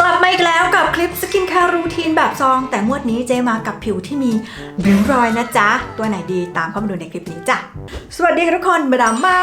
กลับมาอีกแล้วกับคลิปสกินแคร์รูทีนแบบซอง แต่งวดนี้เจมากับผิวที่มีริ้วรอยนะจ๊ะ ตัวไหนดีตามเข้ามาดูในคลิปนี้จ้ะ สวัสดีค่ะทุกคนมาดามเมา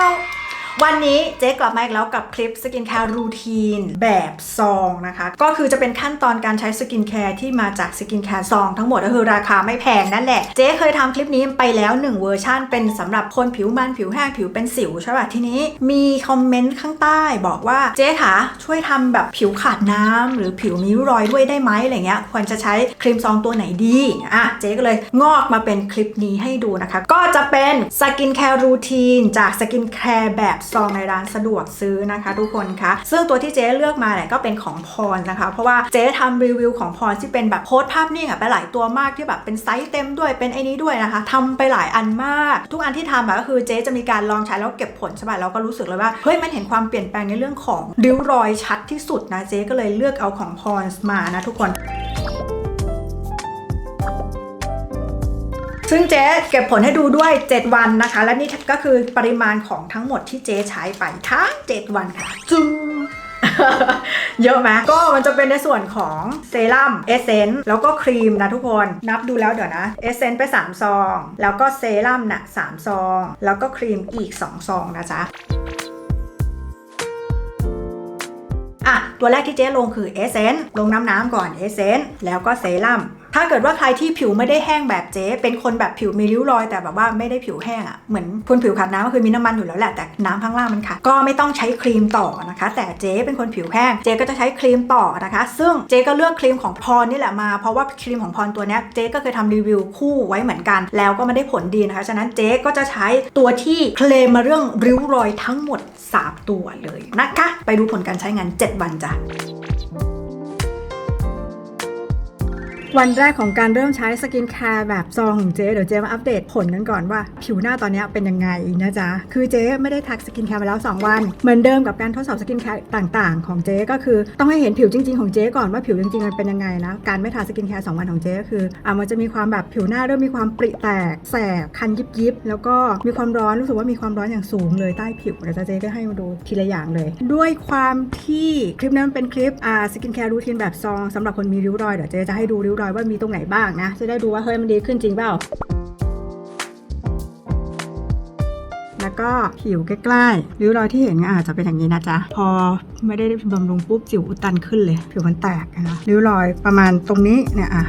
วันนี้เจ๊กลับมาอีกแล้วกับคลิปสกินแคร์รูทีนแบบซองนะคะ ก็คือจะเป็นขั้นตอนการใช้สกินแคร์ที่มาจากสกินแคร์ซองทั้งหมดก็คือราคาไม่แพงนั่นแหละ เจ๊เคยทำคลิปนี้ไปแล้ว 1 เวอร์ชันเป็นสำหรับคนผิวมันผิวแห้งผิวเป็นสิวใช่ป่ะทีนี้มีคอมเมนต์ข้างใต้บอกว่าเจ๊คะช่วยทำแบบผิวขาดน้ำหรือผิวมีริ้วรอยด้วยได้ไหมอะไรเงี้ยควรจะใช้ครีมซองตัวไหนดีอะเจ๊ก็เลยงอกมาเป็นคลิปนี้ให้ดูนะคะ ก็จะเป็นสกินแคร์รูทีนจากสกินแคร์แบบซองในร้านสะดวกซื้อนะคะ ทุกคนคะซึ่งตัวที่เจ๊เลือกมาเนี่ยก็เป็นของพรนะคะ เพราะว่าเจ๊ทำรีวิวของพรที่เป็นแบบโพสภาพนิ่งอะไปหลายตัวมากที่แบบเป็นไซส์เต็มด้วยเป็นไอ้นี้ด้วยนะคะทำไปหลายอันมาก ทุกอันที่ทำอะก็คือเจ๊จะมีการลองใช้แล้วเก็บผลใช่ไหมเราก็รู้สึกเลยว่าเฮ้ยมันเห็นความเปลี่ยนแปลงในเรื่องของริ้วรอยชัดที่สุดนะเจ๊ก็เลยเลือกเอาของพรมานะทุกคน ซึ่งเจ๊เก็บผลให้ดูด้วย 7 วันนะคะ และนี่ก็คือปริมาณของทั้งหมดที่เจ๊ใช้ไปทั้ง 7 วันค่ะ จุ้มเยอะไหมก็มันจะเป็นในส่วนของเซรั่มเอเซนต์แล้วก็ครีมนะทุกคนนับดูแล้วเดี๋ยวนะเอเซนต์ไป 3 ซอง แล้วก็เซรั่มน่ะ3ซอง แล้วก็ครีมอีก 2 ซองนะจ๊ะอะตัวแรกที่เจ๊ลงคือเอเซนลงน้ำน้ำก่อนเอเซนแล้วก็เซรั่ม ถ้าเกิดว่าใครที่ผิวไม่ได้แห้งแบบเจ๊ เป็นคนแบบผิวมีริ้วรอย แต่แบบว่าไม่ได้ผิวแห้งอะ่ะ เหมือนคนผิวขาดน้ำก็คือมีน้ำมันอยู่แล้วแหละ แต่น้ำข้างล่างมันขาดก็ไม่ต้องใช้ครีมต่อนะคะ แต่เจ๊เป็นคนผิวแห้ง เจ๊ก็จะใช้ครีมต่อนะคะ ซึ่งเจ๊ก็เลือกครีมของพรนี่แหละมา เพราะว่าครีมของพรตัวนี้เจ๊ก็เคยทำรีวิวคู่ไว้เหมือนกัน แล้วก็ไม่ได้ผลดีนะคะ ฉะนั้นเจ๊ก็จะใช้ตัวที่เคลมมาเรื่องริ้วรอยทั้งหมดสามตัวเลยนะคะ ไปดูผลการใช้งาน 7 วันจ้ะ วันแรกของการเริ่มใช้สกินแคร์แบบซองของเจ๊เดี๋ยวเจ๊มาอัปเดตผลกันก่อนว่า ผิวหน้าตอนนี้เป็นยังไงนะจ๊ะ คือเจ๊ไม่ได้ทักสกินแคร์มาแล้ว 2 วัน เหมือนเดิมกับการทดสอบสกินแคร์ต่างๆ ของเจ๊ก็คือต้องให้เห็นผิวจริงๆของเจ๊ก่อนว่าผิวจริงๆมันเป็นยังไงนะ การไม่ทาสกินแคร์2วันของเจ๊ก็คืออะมันจะมีความแบบผิวหน้าเริ่มมีความปริแตกแสบคันยิบยิบๆแล้วก็มีความร้อนรู้สึกว่ามีความร้อนอย่างสูงเลยใต้ผิวเดี๋ยวเจ๊ก็ให้มาดูทีละอย่างเลย ด้วยความที่คลิปนั้นเป็นคลิปอ่าสกินแคร์รูทีนแบบซองสำหรับคนมีริ้วรอยเดี๋ยวเจ๊จะให้ดูริ้วรอยว่ามีตรงไหนบ้างนะ จะได้ดูว่าเฮ้ยมันดีขึ้นจริงเปล่า แล้วก็ผิวใกล้ๆริ้วรอยที่เห็นเนี่ยอาจจะเป็นอย่างนี้นะจ๊ะ พอไม่ได้บำรุงปุ๊บสิวอุดตันขึ้นเลย ผิวมันแตกนะริ้วรอยประมาณตรงนี้เนี่ยอะ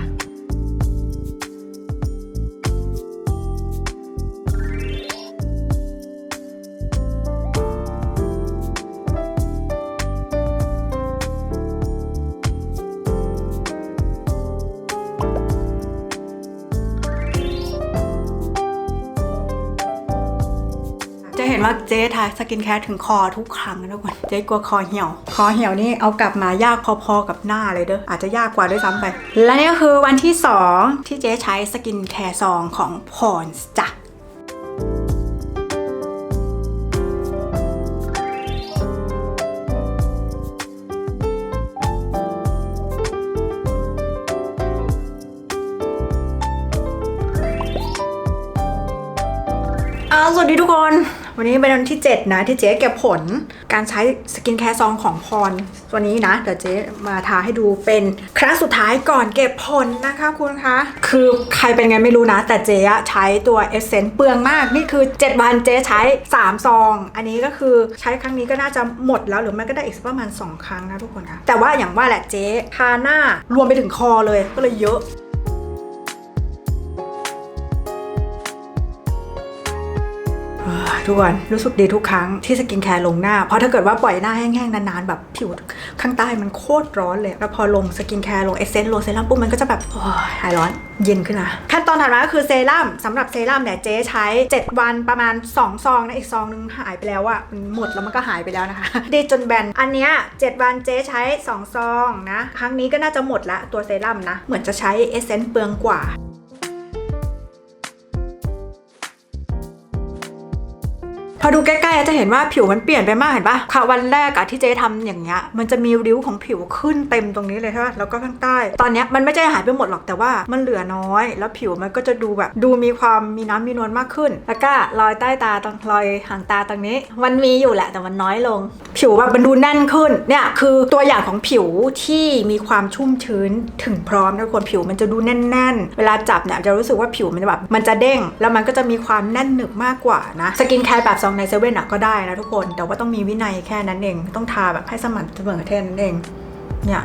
ว่าเจ๊ทาสกินแคร์ถึงคอทุกครั้งนะทุกคนเจ๊กลัวคอเหี่ยว คอเหี่ยวนี่เอากลับมายากพอๆกับหน้าเลยเด้ออาจจะยากกว่าด้วยซ้ำไป และนี่ก็คือวันที่ 2 ที่เจ๊ใช้สกินแคร์ซองของพรส์จ้ะอ่าสวัสดีทุกคน วันนี้เป็นวันที่ 7 นะ ที่เจ๊เก็บผลการใช้สกินแคร์ซองของพรตัวนี้นะ เดี๋ยวเจ๊มาทาให้ดูเป็นครั้งสุดท้ายก่อนเก็บผลนะคะคุณคะ คือใครเป็นไงไม่รู้นะ แต่เจ๊ใช้ตัวเอเซนต์เปลืองมาก นี่คือ 7 วันเจ๊ใช้ 3 ซอง อันนี้ก็คือใช้ครั้งนี้ก็น่าจะหมดแล้วหรือไม่ก็ได้อีกสักประมาณ 2 ครั้งนะทุกคนคะแต่ว่าอย่างว่าแหละเจ๊ทาหน้ารวมไปถึงคอเลยก็เลยเยอะ ทุกคนรู้สึกดีทุกครั้งที่สกินแคร์ลงหน้า เพราะถ้าเกิดว่าปล่อยหน้าแห้งๆนานๆแบบผิวข้างใต้มันโคตรร้อนเลย แล้วพอลงสกินแคร์ลงเอเซนต์ลงเซรั่มปุ๊บมันก็จะแบบโอ้ยหายร้อนเย็นขึ้นนะขั้นตอนถัดมาก็คือเซรั่มสำหรับเซรั่มเนี่ยเจ๊ใช้ 7 วันประมาณ 2 ซองนะอีกซองนึงหายไปแล้วอะหมดแล้วมันก็หายไปแล้วนะคะดีจนแบนอันเนี้ย7วันเจ๊ใช้ 2 ซองนะ ครั้งนี้ก็น่าจะหมดละตัวเซรั่มนะ เหมือนจะใช้เอเซนต์เปลืองกว่า พอดูใกล้ๆจะเห็นว่าผิวมันเปลี่ยนไปมากเห็นปะค่ะวันแรกอะที่เจ๊ทำอย่างเงี้ยมันจะมีริ้วของผิวขึ้นเต็มตรงนี้เลยใช่ปะแล้วก็ข้างใต้ ตอนเนี้ยมันไม่ใช่หายไปหมดหรอกแต่ว่ามันเหลือน้อย แล้วผิวมันก็จะดูแบบดูมีความมีน้ำมีนวลมากขึ้น แล้วก็รอยใต้ตาตรงรอยหางตาตรงนี้ มันมีอยู่แหละแต่มันน้อยลง ผิวแบบมันดูแน่นขึ้นเนี่ยคือตัวอย่างของผิวที่มีความชุ่มชื้นถึงพร้อมนะทุกคนผิวมันจะดูแน่น ๆ เวลาจับเนี่ยจะรู้สึกว่าผิวมันจะแบบมันจะเด้ง แล้วมันก็จะมีความแน่นหนึบมากกว่านะสกินแคร์แบบองในเซเว่นอะก็ได้นะทุกคน แต่ว่าต้องมีวินัยแค่นั้นเอง ต้องทาแบบให้สม่ำเสมอแค่นั้นเอง เนี่ย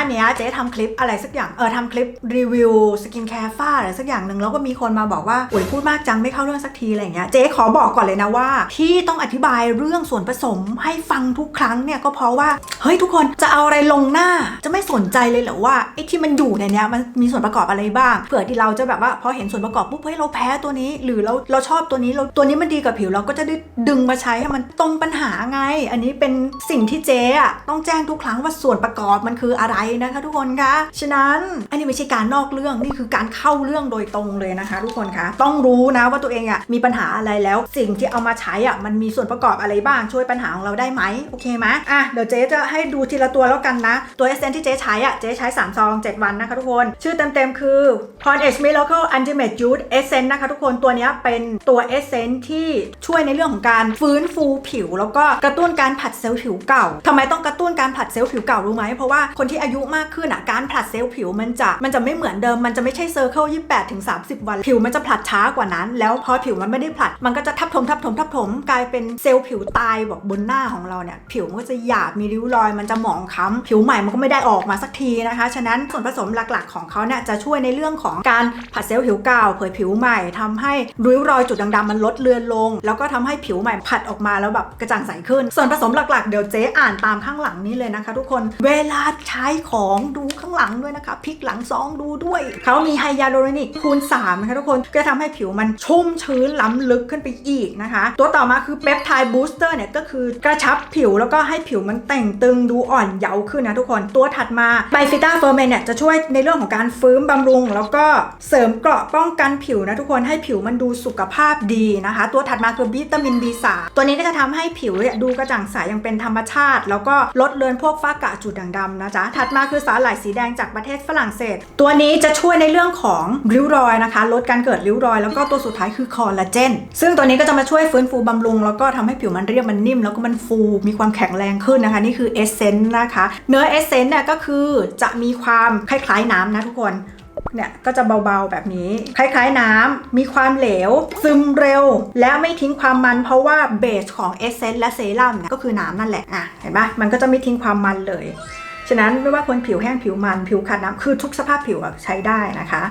านี้เจ๊ทำคลิปอะไรสักอย่างเออทำคลิปรีวิวสกินแคร์ฝ้าอะไรสักอย่างหนึ่งแล้วก็มีคนมาบอกว่าอุ๋ยพูดมากจังไม่เข้าเรื่องสักทีอะไรอย่างเงี้ยเจ๊ขอบอกก่อนเลยนะว่า ที่ต้องอธิบายเรื่องส่วนผสมให้ฟังทุกครั้งเนี่ยก็เพราะว่าเฮ้ยทุกคนจะเอาอะไรลงหน้าจะไม่สนใจเลยเหรอว่าไอ้ที่มันอยู่ในเนี้ยมันมีส่วนประกอบอะไรบ้างเผื่อที่เราจะแบบว่าพอเห็นส่วนประกอบปุ๊บเฮ้ยเราแพ้ตัวนี้ หรือเราเราชอบตัวนี้เราตัวนี้มันดีกับผิวเราก็จะได้ดึงมาใช้ให้มันตรงปัญหาไง อันนี้เป็นสิ่งที่เจ๊ต้องแจ้งทุกครั้งว่าส่วนประกอบมันคืออะไรนะคะทุกคนคะฉะนั้นอันนี้ไม่ใช่การนอกเรื่องนี่คือการเข้าเรื่องโดยตรงเลยนะคะ ทุกคนคะต้องรู้นะว่าตัวเองอะมีปัญหาอะไรแล้ว สิ่งที่เอามาใช้อะมันมีส่วนประกอบอะไรบ้างช่วยปัญหาของเราได้ไหมโอเคไหมอะเดี๋ยวเจ๊จะให้ดูทีละตัวแล้วกันนะ ตัวเอสเซนที่เจ๊ใช้อะเจ๊ใช้3ซอง7 วันนะคะทุกคน ชื่อเต็มๆคือ p o n H Miracle Ultimate Youth Essence นะคะทุกคนตัวนี้เป็นตัวเอสเซนที่ช่วยในเรื่องของการฟื้นฟูผิว แล้วก็กระตุ้นการผลัดเซลล์ผิวเก่าทำไมต้องกระตุ้นการผลัดเซลล์ผิวเก่ารู้ไหมเพราะว่าคนที่อายุมากขึ้นอะการผลัดเซลล์ผิวมันจะมันจะไม่เหมือนเดิมมันจะไม่ใช่เซอร์เคิล28ถึง30วัน ผิวมันจะผลัดช้ากว่านั้น แล้วพอผิวมันไม่ได้ผลัด มันก็จะทับถมทับถมทับถมกลายเป็นเซลล์ผิวตายแบบบนหน้าของเราเนี่ยผิวมันก็จะหยาบมีริ้วรอยมันจะหมองคล้ำผิวใหม่มันก็ไม่ได้ออกมาสักทีนะคะ ฉะนั้นส่วนผสมหลักๆ ของเขาเนี่ยจะช่วยในเรื่องของการผลัดเซลล์ผิวเก่าเผยผิวใหม่ทำให้ริ้วรอยจุดด่างๆมันลดเลือนลง แล้วก็ทำให้ผิวใหม่ผลัดออกมาแล้วแบบกระจ่างใสขึ้น ส่วนผสมหลักๆ เดี๋ยวเจ๊อ่านตามข้างหลังนี้เลยนะคะ ทุกคนเวลาใช้ของดูข้างหลังด้วยนะคะพลิกหลังซองดูด้วยเขามีไฮยาลูรอนิกคูณ3นะคะทุกคนก็ทำให้ผิวมันชุ่มชื้นล้ำลึกขึ้นไปอีกนะคะ ตัวต่อมาคือเปปไทด์บูสเตอร์เนี่ยก็คือกระชับผิวแล้วก็ให้ผิวมันแต่งตึงดูอ่อนเยาว์ขึ้นนะทุกคนตัวถัดมาไบฟิต้าเฟอร์เมนเนี่ยจะช่วยในเรื่องของการฟื้นบำรุง แล้วก็เสริมเกราะป้องกันผิวนะทุกคนให้ผิวมันดูสุขภาพดีนะคะ ตัวถัดมาคือวิตามิน B3 ตัวนี้ก็จะทำให้ผิวเนี่ยดูกระจ่างใสอย่างเป็นธรรมชาติ แล้วก็ลดเลือนพวกฝ้ากระจุดด่างดำนะจ๊ะถัดมาคือสาหร่ายสีแดงจากประเทศฝรั่งเศส ตัวนี้จะช่วยในเรื่องของริ้วรอยนะคะ ลดการเกิดริ้วรอย แล้วก็ตัวสุดท้ายคือคอลลาเจน ซึ่งตัวนี้ก็จะมาช่วยฟื้นฟูบำรุง แล้วก็ทำให้ผิวมันเรียบมันนิ่ม แล้วก็มันฟูมีความแข็งแรงขึ้นนะคะ นี่คือเอเซนต์นะคะ เนื้อเอเซนต์เนี่ยก็คือจะมีความคล้ายๆน้ำนะทุกคนเนี่ยก็จะเบาๆแบบนี้ คล้ายๆน้ำมีความเหลว ซึมเร็ว และไม่ทิ้งความมันเพราะว่าเบสของเอเซนต์และเซรั่มก็คือน้ำนั่นแหละอะเห็นปะมันก็จะไม่ทิ้งความมันเลย ฉะนั้นไม่ว่าคนผิวแห้งผิวมันผิวขาดน้ำคือทุกสภาพผิวอะใช้ได้นะคะ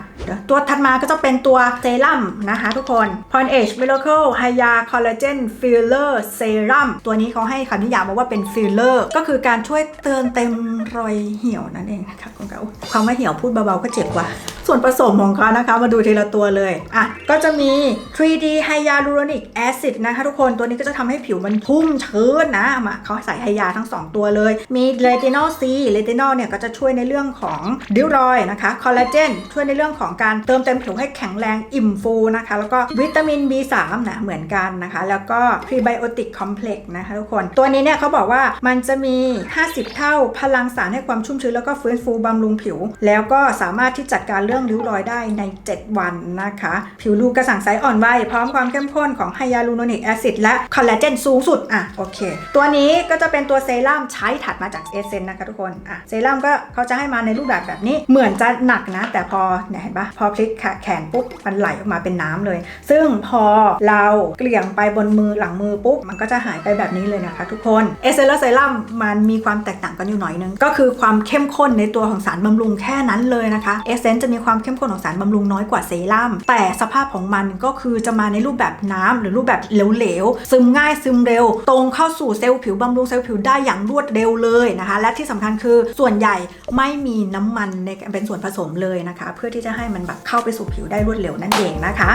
ตัวถัดมาก็จะเป็นตัวเซรั่มนะคะ ทุกคน p o n Age Miracle Hya Collagen Filler Serum ตัวนี้เขาให้คำนิยามมาว่าเป็น filler ก็คือการช่วยเตือนเต็มรอยเหี่ยวนั่นเองนะคะคุณเขาคำว่าเหี่ยวพูดเบาๆก็เจ็บกว่า ส่วนผสมของเขานะคะ มาดูทีละตัวเลยอะก็จะมี 3D Hyaluronic Acid นะคะทุกคนตัวนี้ก็จะทำให้ผิวมันชุ่มชื้นนะมาเขาใส่ไฮยาทั้ง 2 ตัวเลย มี Retinol C Retinol เนี่ยก็จะช่วยในเรื่องของริ้วรอยนะคะคอลลาเจนช่วยในเรื่องของการเติมเต็มผิวให้แข็งแรงอิ่มฟูนะคะ แล้วก็วิตามิน B3 นะเหมือนกันนะคะ แล้วก็ Prebiotic Complex นะคะทุกคนตัวนี้เนี่ยเขาบอกว่ามันจะมี 50 เท่าพลังสารให้ความชุ่มชื้นแล้วก็ฟื้นฟูบำรุงผิว แล้วก็สามารถที่จัดการเรื่องริ้วรอยได้ใน 7 วันนะคะ ผิวดูกระสังใสอ่อนวัยพร้อมความเข้มข้นของไฮยาลูโนนิกแอซิดและคอลลาเจนสูงสุดอะโอเค ตัวนี้ก็จะเป็นตัวเซรั่มใช้ถัดมาจากเอเซนนะคะทุกคนอะเซรั่มก็เขาจะให้มาในรูปแบบแบบนี้ เหมือนจะหนักนะ แต่พอเนี่ยเห็นปะพอพลิกแขนปุ๊บมันไหลออกมาเป็นน้ำเลย ซึ่งพอเราเกลี่ยงไปบนมือหลังมือปุ๊บมันก็จะหายไปแบบนี้เลยนะคะทุกคนเอเซนและเซรั่มมันมีความแตกต่างกันอยู่หน่อยนึง ก็คือความเข้มข้นในตัวของสารบำรุงแค่นั้นเลยนะคะเอเซนจะมีความเข้มข้นของสารบำรุงน้อยกว่าเซรั่มแต่สภาพของมันก็คือจะมาในรูปแบบน้ำหรือรูปแบบเหลวๆซึมง่ายซึมเร็ว ตรงเข้าสู่เซลล์ผิวบำรุงเซลล์ผิวได้อย่างรวดเร็วเลยนะคะ และที่สำคัญคือส่วนใหญ่ไม่มีน้ำมันในเป็นส่วนผสมเลยนะคะ เพื่อที่จะให้มันแบบเข้าไปสู่ผิวได้รวดเร็วนั่นเองนะคะ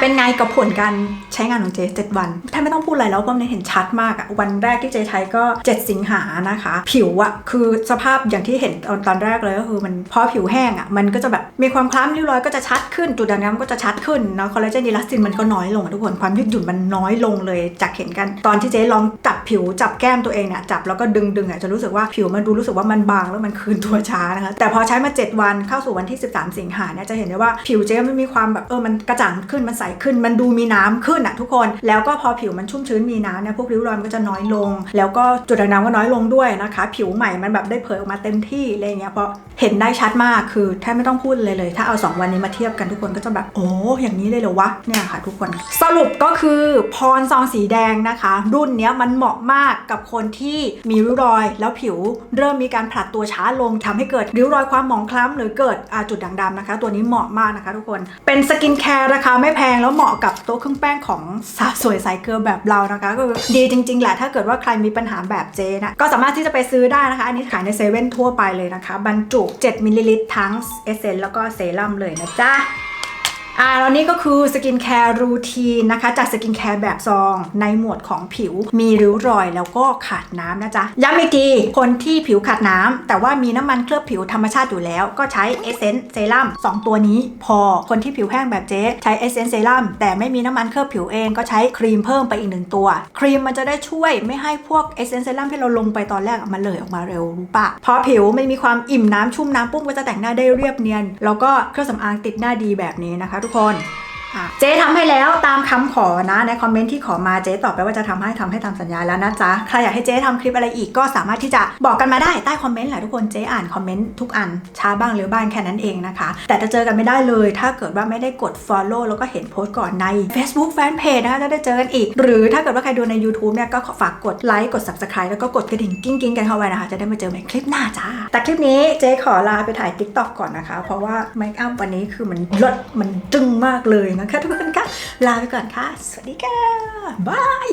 เป็นไงกับผลการใช้งานของเจเจ็ดวันแทบไม่ต้องพูดอะไรแล้วเพราะมันเห็นชัดมากอะวันแรกที่เจใช้ก็ 7 สิงหานะคะ ผิวอะคือสภาพอย่างที่เห็นตอนตอนแรกเลยก็คือมันพอผิวแห้งอะมันก็จะแบบมีความคล้ำริ้วรอยก็จะชัดขึ้นจุดด่างดำก็จะชัดขึ้นเนาะคอลลาเจนดีลัสตินมันก็น้อยลงทุกคนความยืดหยุ่นมันน้อยลงเลย จากเห็นกัน ตอนที่เจ๊ลองจับผิวจับแก้มตัวเองเนี่ยจับแล้วก็ดึงดึงอะจะรู้สึกว่าผิวมันดูรู้สึกว่ามันบางแล้วมันคืนตัวช้านะคะแต่พอใช้มา 7 วันเข้าสู่วันที่ 13 สิงหาเนี่ยจะเห็นได้ว่าผิวเจ๊มันมีความแบบเออมันกระจ่างขึ้นมันใสขึ้น มันดูมีน้ำขึ้นอะทุกคน แล้วก็พอผิวมันชุ่มชื้นมีน้ำเนี่ยพวกริ้วรอยมันก็จะน้อยลง แล้วก็จุดด่างดำก็น้อยลงด้วยนะคะ ผิวใหม่มันแบบได้เผยออกมาเต็มที่อะไรเงี้ยเพราะเห็นได้ชัดมากคือแทบไม่ต้องพูดเลยเลย ถ้าเอา 2 วันนี้มาเทียบกันทุกคนก็จะแบบโอ้อย่างนี้เลยเหรอวะเนี่ยค่ะ ทุกคนสรุปก็คือพรซองสีแดงนะคะ รุ่นเนี้ยมันเหมาะมากกับคนที่มีริ้วรอย แล้วผิวเริ่มมีการผลัดตัวช้าลงทำให้เกิดริ้วรอยความหมองคล้ำหรือเกิดจุดด่างดำนะคะ ตัวนี้เหมาะมากนะคะ ทุกคนเป็นสกินแคร์ราคาไม่แพงแล้วเหมาะกับโต๊ะเครื่องแป้งของสาวสวยสายเกลือแบบเรานะคะ ก็ดีจริง ๆ แหละถ้าเกิดว่าใครมีปัญหาแบบเจนะก็สามารถที่จะไปซื้อได้นะคะ อันนี้ขายในเซเว่นทั่วไปเลยนะคะ บรรจุ 7มิลลิลิตรทั้งเอเซนแล้วก็เซรั่มเลยนะจ๊ะ อ่าแล้วนี่ก็คือสกินแคร์รูทีนนะคะ จากสกินแคร์แบบซองในหมวดของผิวมีริ้วรอยแล้วก็ขาดน้ำนะจ๊ะ ย้ำอีกทีคนที่ผิวขาดน้ำ แต่ว่ามีน้ำมันเคลือบผิวธรรมชาติอยู่แล้ว ก็ใช้เอเซนส์เซรั่ม2ตัวนี้ พอคนที่ผิวแห้งแบบเจ๊ใช้เอเซนส์เซรั่มแต่ไม่มีน้ำมันเคลือบผิวเองก็ใช้ครีมเพิ่มไปอีกหนึ่งตัว ครีมมันจะได้ช่วยไม่ให้พวกเอเซนส์เซรั่มที่เราลงไปตอนแรกมันเลยออกมาเร็วรู้ปะพอผิวไม่มีความอิ่มน้ำชุ่มน้ำปุ๊บก็จะแต่งหน้าได้เรียบเนียน แล้วก็เครื่องสำอางติดหน้าดีแบบนี้นะคะทุกคน เจ๊ทำให้แล้วตามคำขอนะ ในคอมเมนต์ที่ขอมาเจ๊ตอบไปว่าจะทำให้ทำให้ตามสัญญาแล้วนะจ๊ะ ใครอยากให้เจ๊ทำคลิปอะไรอีกก็สามารถที่จะบอกกันมาได้ใต้คอมเมนต์แหละทุกคนเจ๊อ่านคอมเมนต์ทุกอันช้าบ้างหรือบ้างแค่นั้นเองนะคะ แต่จะเจอกันไม่ได้เลย ถ้าเกิดว่าไม่ได้กด Follow แล้วก็เห็นโพสต์ก่อนใน Facebook Fanpage นะคะจะได้เจอกันอีก หรือถ้าเกิดว่าใครดูใน YouTube เนี่ยก็ฝากกดไลค์กด Subscribe แล้วก็กดกระดิ่งกิ้งกิ้งกันเข้าไว้นะคะจะได้มาเจอใหม่คลิปหน้าจ้าแต่คลิปนี้เจ๊ขอลาไปถ่าย TikTok ก่อนนะคะ เพราะว่าเมคอัพวันนี้คือมันลดมันจึ้งมากเลยนะคะทุกคนค่ะลาไปก่อนค่ะ สวัสดีค่ะบาย